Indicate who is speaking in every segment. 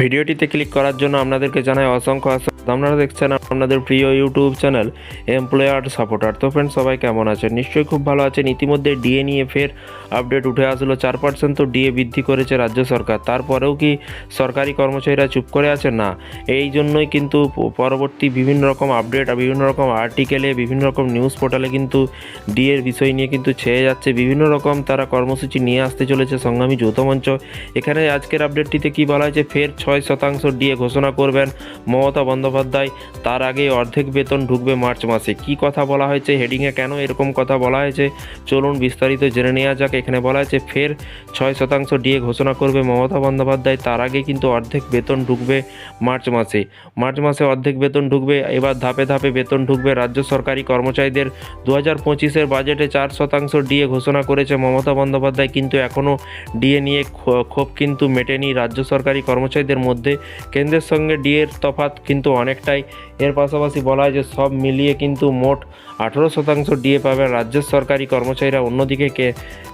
Speaker 1: ভিডিওটিতে ক্লিক করার জন্য আপনাদেরকে জানাই অসংখ্য অসংখ্য আপনারা দেখছেন আপনাদের প্রিয় ইউটিউব চ্যানেল এমপ্লয়ার সাপোর্টার। তো ফ্রেন্ড সবাই কেমন আছেন? নিশ্চয়ই খুব ভালো আছেন। ইতিমধ্যে ডিএ নিয়ে ফের আপডেট উঠে আসলো। চার পার্সেন্ট তো ডিএ বৃদ্ধি করেছে রাজ্য সরকার। তারপরেও কি সরকারি কর্মচারীরা চুপ করে আছেন? না, এই জন্যই কিন্তু পরবর্তী বিভিন্ন রকম আপডেট বিভিন্ন রকম আর্টিকেলে বিভিন্ন রকম নিউজ পোর্টালে কিন্তু ডিএর বিষয় নিয়ে কিন্তু ছেয়ে যাচ্ছে। বিভিন্ন রকম তারা কর্মসূচি নিয়ে আসতে চলেছে সংগ্রামী যৌথ মঞ্চ। এখানে আজকের আপডেটটিতে কি বলা হয়েছে? ফের ছয় শতাংশ ডিএ ঘোষণা করবেন মমতা বন্দ্যোপাধ্যায়। তার আগে অর্ধেক বেতন ঢুকবে মার্চ মাসে। কি কথা বলা হয়েছে, হেডিংয়ে কেন এরকম কথা বলা হয়েছে? চলুন বিস্তারিত জেনে নেওয়া যাক। এখানে বলা হয়েছে, ফের ছয় শতাংশ ডিএ ঘোষণা করবে মমতা বন্দ্যোপাধ্যায়। তার আগে কিন্তু অর্ধেক বেতন ঢুকবে মার্চ মাসে। মার্চ মাসে অর্ধেক বেতন ঢুকবে, এবার ধাপে ধাপে বেতন ঢুকবে রাজ্য সরকারি কর্মচারীদের। দু হাজার পঁচিশের বাজেটে চার শতাংশ ডিএ ঘোষণা করেছে মমতা বন্দ্যোপাধ্যায়, কিন্তু এখনও ডিএ নিয়ে ক্ষ- ক্ষোভ কিন্তু মেটেনি রাজ্য সরকারি কর্মচারীদের। মধ্যে কেন্দ্রের সঙ্গে ডিএর তফাৎ কিন্তু অনেকটাই। এর পাশাপাশি বলা হয় যে সব মিলিয়ে কিন্তু মোট আঠেরো শতাংশ ডিএ পাবে রাজ্যের সরকারি কর্মচারীরা। অন্যদিকে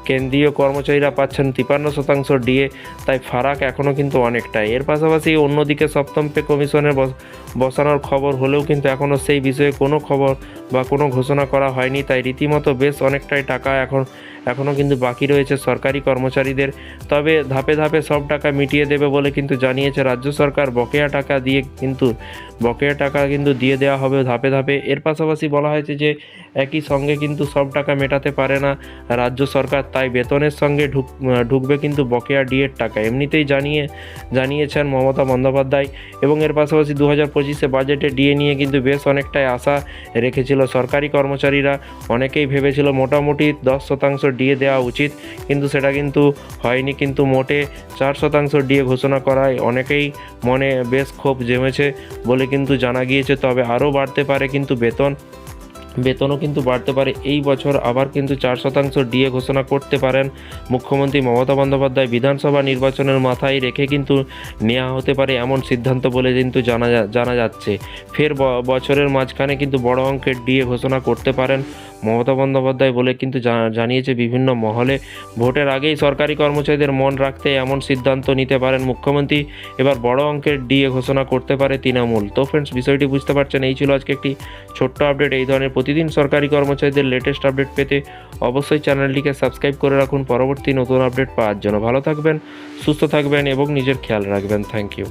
Speaker 1: কেন্দ্রীয় কর্মচারীরা পাচ্ছেন তিপান্ন শতাংশ ডিএ, তাই ফারাক এখনও কিন্তু অনেকটাই। এর পাশাপাশি অন্যদিকে সপ্তম পে কমিশনের বস- বসানোর খবর হলেও কিন্তু এখনও সেই বিষয়ে কোনো খবর বা কোনো ঘোষণা করা হয়নি, তাই রীতিমতো বেশ অনেকটাই টাকা এখন এখনও কিন্তু বাকি রয়েছে সরকারি কর্মচারীদের। তবে ধাপে ধাপে সব টাকা মিটিয়ে দেবে বলে কিন্তু জানিয়েছে রাজ্য সরকার। বকেয়া টাকা দিয়ে কিন্তু বকেয়া টাকা কিন্তু দিয়ে দেওয়া হবে ধাপে ধাপে। এর পাশাপাশি বলা হয়েছে যে একই সঙ্গে কিন্তু সব টাকা মেটাতে পারে না রাজ্য সরকার, তাই বেতনের সঙ্গে ঢুক ঢুকবে কিন্তু বকেয়া ডিএর টাকা। এমনিতেই জানিয়ে, জানিয়েছেন মমতা বন্দ্যোপাধ্যায় এবং এর পাশাপাশি দু হাজার পঁচিশে বাজেটে ডিএ নিয়ে কিন্তু বেশ অনেকটাই আশা রেখেছিল সরকারি কর্মচারীরা। অনেকেই ভেবেছিল মোটামুটি দশ শতাংশ ডিএ দেওয়া উচিত, কিন্তু সেটা কিন্তু হয়নি। কিন্তু মোটে চার শতাংশ ডিএ ঘোষণা করায় অনেকেই মনে বেশ ক্ষোভ জমেছে বলে কিন্তু জানা গিয়েছে। তবে আরও বাড়তে পারে কিন্তু বেতন। বেতনও কিন্তু বাড়তে পারে। এই বছর আবার কিন্তু চার শতাংশ ডিএ ঘোষণা করতে পারেন মুখ্যমন্ত্রী মমতা বন্দ্যোপাধ্যায়। বিধানসভা নির্বাচনের মাথায় রেখে কিন্তু নেওয়া হতে পারে এমন সিদ্ধান্ত বলে কিন্তু জানা জানা যাচ্ছে। ফের বছরের মাঝখানে কিন্তু বড় অঙ্কের ডিএ ঘোষণা করতে পারেন মমতা বন্দ্যোপাধ্যায় বলে কিন্তু জানিয়েছে বিভিন্ন মহলে। ভোটের আগেই সরকারি কর্মচারীদের মন রাখতে এমন সিদ্ধান্ত নিতে পারেন মুখ্যমন্ত্রী। এবার বড় অঙ্কের ডিএ ঘোষণা করতে পারে তৃণমূল। তো ফ্রেন্ডস বিষয়টি বুঝতে পারছেন, এই ছিল আজকে একটি ছোট্ট আপডেট এই ধরনের প্রতিদিন সরকারি কর্মচারীদের লেটেস্ট আপডেট পেতে অবশ্যই চ্যানেলটিকে সাবস্ক্রাইব করে রাখুন। পরবর্তী নতুন আপডেট পাওয়ার জন্য ভালো থাকবেন, সুস্থ থাকবেন এবং নিজের খেয়াল রাখবেন। Thank you